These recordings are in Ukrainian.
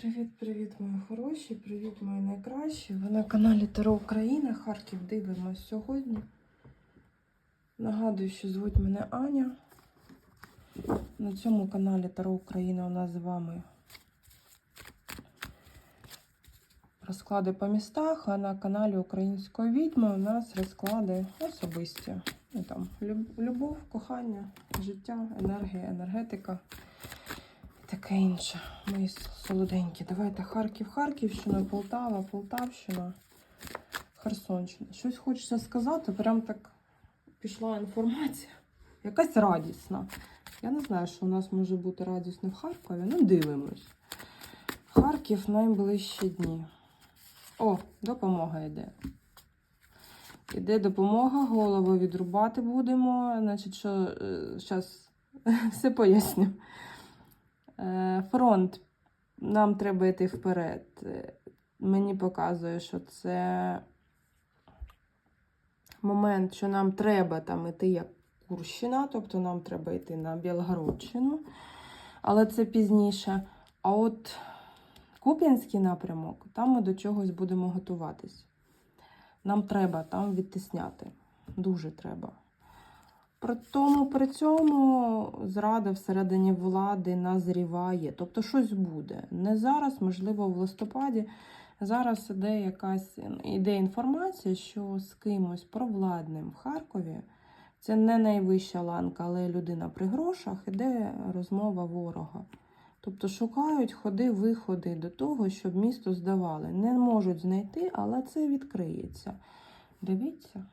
Привіт-привіт, мої хороші, привіт, мої найкращі. Ви на каналі Таро Україна, Харків дивимось сьогодні. Нагадую, що звуть мене Аня. На цьому каналі Таро Україна у нас з вами розклади по містах, а на каналі Української відьми у нас розклади особисті. Ну, там, любов, кохання, життя, енергія, енергетика таке інше. Мої солоденькі. Давайте Харків, Харківщина, Полтава, Полтавщина, Херсонщина. Щось хочеться сказати, прям так пішла інформація. Якась радісна. Я не знаю, що у нас може бути радісно в Харкові. Ну, дивимось. Харків найближчі дні. О, допомога йде. Іде допомога, голову відрубати будемо. Значить, що зараз все поясню. Е, Фронт, нам треба йти вперед. Мені показує, що це момент, що нам треба там іти як Курщина, тобто нам треба йти на Білгородщину, але це пізніше. А от Куп'янський напрямок, там ми до чогось будемо готуватись. Нам треба там відтисняти. Дуже треба. При тому, при цьому зрада всередині влади назріває. Тобто щось буде. Не зараз, можливо, в листопаді. Зараз іде якась іде інформація, що з кимось провладним в Харкові це не найвища ланка, але людина при грошах, іде розмова ворога. Тобто шукають ходи, виходи до того, щоб місто здавали. Не можуть знайти, але це відкриється. Дивіться.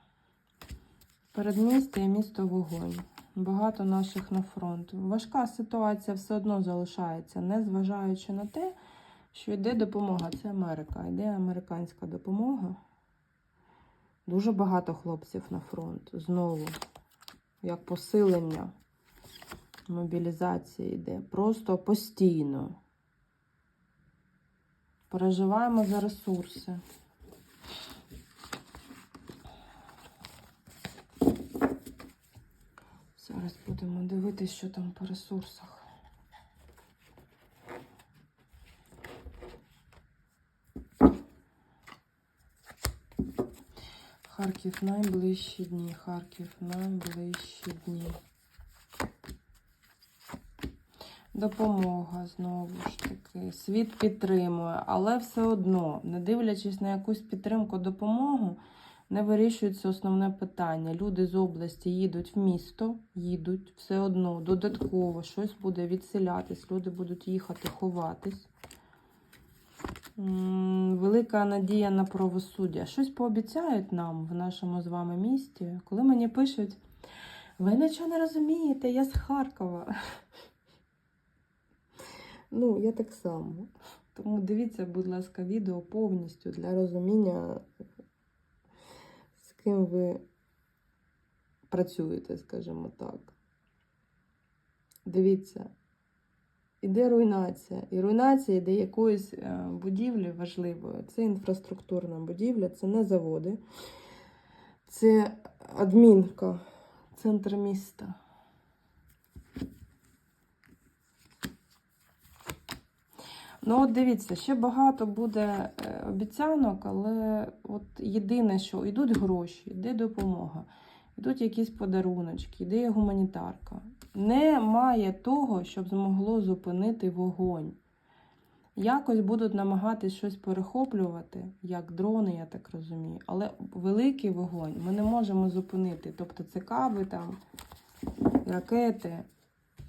Передмістя і місто вогонь. Багато наших на фронт. Важка ситуація все одно залишається, незважаючи на те, що йде допомога. Це Америка. Йде американська допомога. Дуже багато хлопців на фронт. Знову, як посилення мобілізації йде. Просто постійно. Переживаємо за ресурси. Зараз будемо дивитися, що там по ресурсах. Харків найближчі дні. Харків найближчі дні. Допомога знову ж таки. Світ підтримує, але все одно, не дивлячись на якусь підтримку, допомогу, не вирішується основне питання. Люди з області їдуть в місто, їдуть все одно, додатково щось буде відселятись, люди будуть їхати ховатись. Велика надія на правосуддя. Щось пообіцяють нам в нашому з вами місті, коли мені пишуть: ви нічого не розумієте, я з Харкова. Ну, я так само. Тому дивіться, будь ласка, відео повністю для розуміння, ким ви працюєте, скажімо так. Дивіться, іде руйнація. І руйнація йде якоїсь е, будівлі важливої. Це інфраструктурна будівля, це не заводи, це адмінка, центр міста. Ну, от дивіться, ще багато буде е, обіцянок, але от єдине, що йдуть гроші, йде допомога, йдуть якісь подаруночки, йде гуманітарка. Немає того, щоб змогло зупинити вогонь. Якось будуть намагатись щось перехоплювати, як дрони, я так розумію. Але великий вогонь ми не можемо зупинити. Тобто це каби, там, ракети.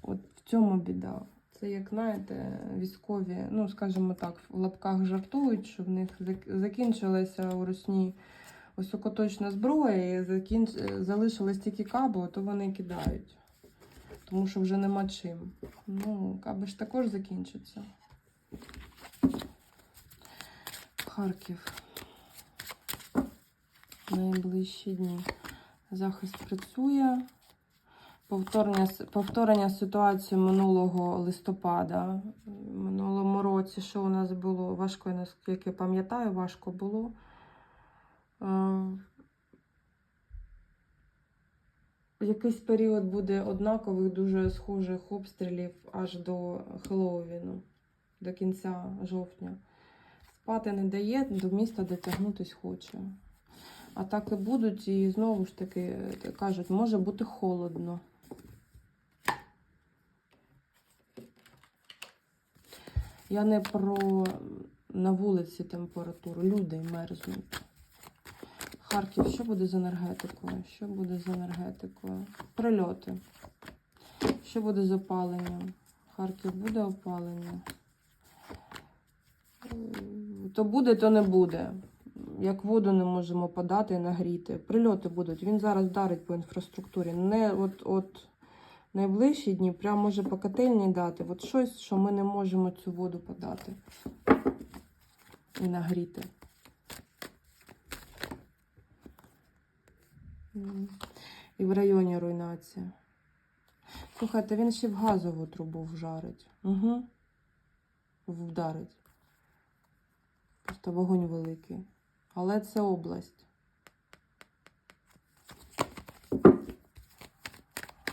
От в цьому біда. Це, як знаєте, військові, ну, скажімо так, в лапках жартують, що в них закінчилася у Росні високоточна зброя і закінч... залишились тільки каби, то вони кидають. Тому що вже нема чим. Ну, каби ж також закінчаться. Харків. Найближчі дні. Захист працює. Повторення, повторення ситуації минулого листопада. Минулому році, що у нас було важко, наскільки пам'ятаю, важко було. Е, Якийсь період буде однакових, дуже схожих обстрілів аж до Хеллоуіну. до кінця жовтня. Спати не дає, до міста дотягнутись хоче. Атаки будуть і знову ж таки е, кажуть, може бути холодно. Я не про на вулиці температуру, люди мерзнуть. Харків, що буде з енергетикою? Що буде з енергетикою? Прильоти. Що буде з опаленням? Харків буде опалення. То буде, то не буде. Як воду не можемо подати і нагріти. Прильоти будуть. Він зараз вдарить по інфраструктурі. Не от, от найближчі дні, прямо може по котельні дати. От щось, що ми не можемо цю воду подати і нагріти. І в районі руйнація. Слухайте, він ще в газову трубу вжарить. Угу. Вдарить. Просто вогонь великий. Але це область.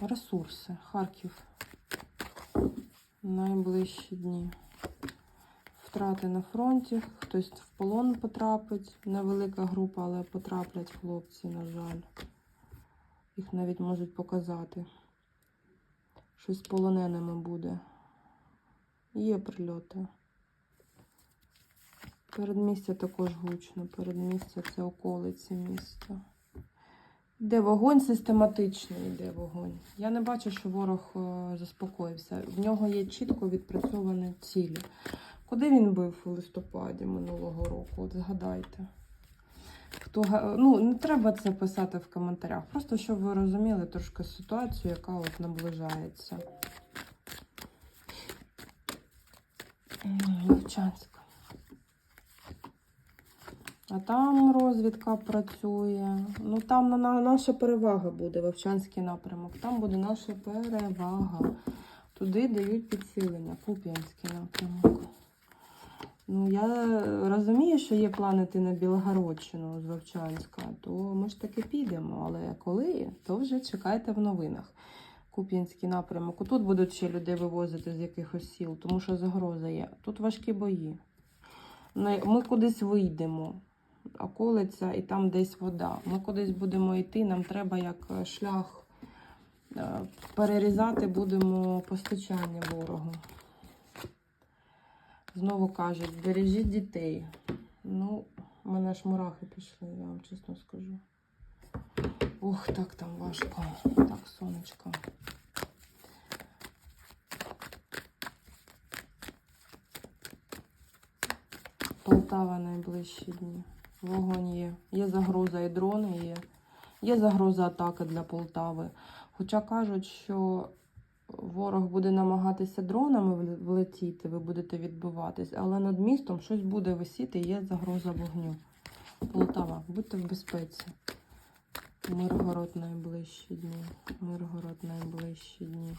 Ресурси. Харків. Найближчі дні. Втрати на фронті. Хтось в полон потрапить. Невелика група, але потраплять хлопці, на жаль. Їх навіть можуть показати. Щось з полоненими буде. Є прильоти. Передмістя також гучно. Передмістя це околиці міста. Йде вогонь систематичний, йде вогонь. Я не бачу, що ворог е, заспокоївся. В нього є чітко відпрацьовані цілі. Куди він бив у листопаді минулого року? От згадайте. Хто, ну, не треба це писати в коментарях. Просто щоб ви розуміли трошки ситуацію, яка от наближається. М, Вовчанськ. А там розвідка працює. Ну там на, на, наша перевага буде Вовчанський напрямок. Там буде наша перевага. Туди дають підсилення. Куп'янський напрямок. Ну, я розумію, що є плани йти на Білогородщину з Вовчанська, то ми ж таки підемо. Але коли, то вже чекайте в новинах. Куп'янський напрямок. Тут будуть ще людей вивозити з якихось сіл, тому що загроза є. Тут важкі бої. Ми кудись вийдемо, околиця і там десь вода. Ми кудись будемо йти, нам треба як е, шлях е, перерізати будемо постачання ворогу. Знову кажуть, бережіть дітей. Ну, у мене ж мурахи пішли, я вам чесно скажу. Ох, так там важко. Так, сонечко. Полтава найближчі дні. Вогонь є. Є загроза і дрони є. Є загроза атаки для Полтави. Хоча кажуть, що ворог буде намагатися дронами влетіти, ви будете відбиватись, але над містом щось буде висіти, є загроза вогню. Полтава, будьте в безпеці. Миргород найближчі дні. Миргород найближчі дні.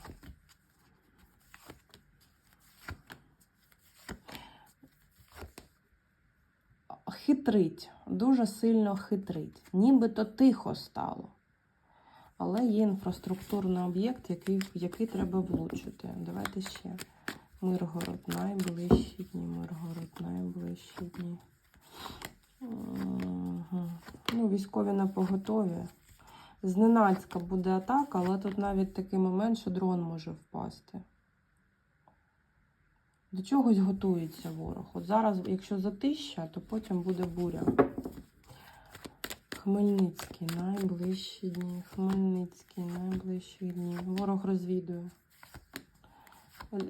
Хитрить, дуже сильно хитрить. Нібито тихо стало. Але є інфраструктурний об'єкт, який, який треба влучити. Давайте ще. Миргород, найближчі дні. Миргород, найближчі дні. Ну, військові на поготові. Зненацька буде атака, але тут навіть такий момент, що дрон може впасти. До чогось готується ворог. От зараз, якщо затища, то потім буде буря. Хмельницький, найближчі дні. Хмельницький, найближчі дні. Ворог розвідує.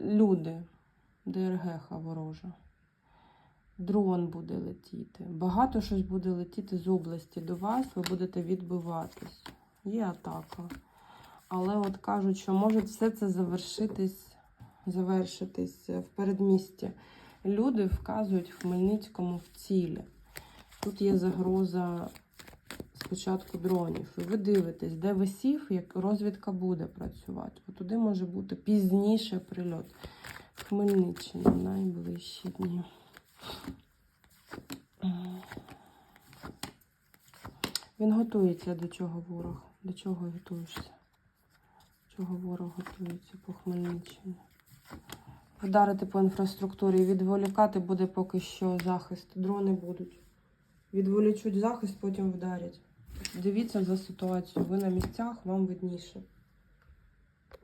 Люди. ДРГ ворожа. Дрон буде летіти. Багато щось буде летіти з області до вас, ви будете відбиватись. Є атака. Але от кажуть, що може все це завершитись, завершитись в передмісті. Люди вказують Хмельницькому в цілі. Тут є загроза спочатку дронів. І ви дивитесь, де висів, як розвідка буде працювати. От туди може бути пізніше прильот. Хмельниччина найближчі дні. Він готується до чого ворог? До чого готуєшся? Чого ворог готується по Хмельниччині? Вдарити по інфраструктурі. Відволікати буде поки що захист. Дрони будуть. Відволічуть захист, потім вдарять. Дивіться за ситуацію. Ви на місцях, вам видніше.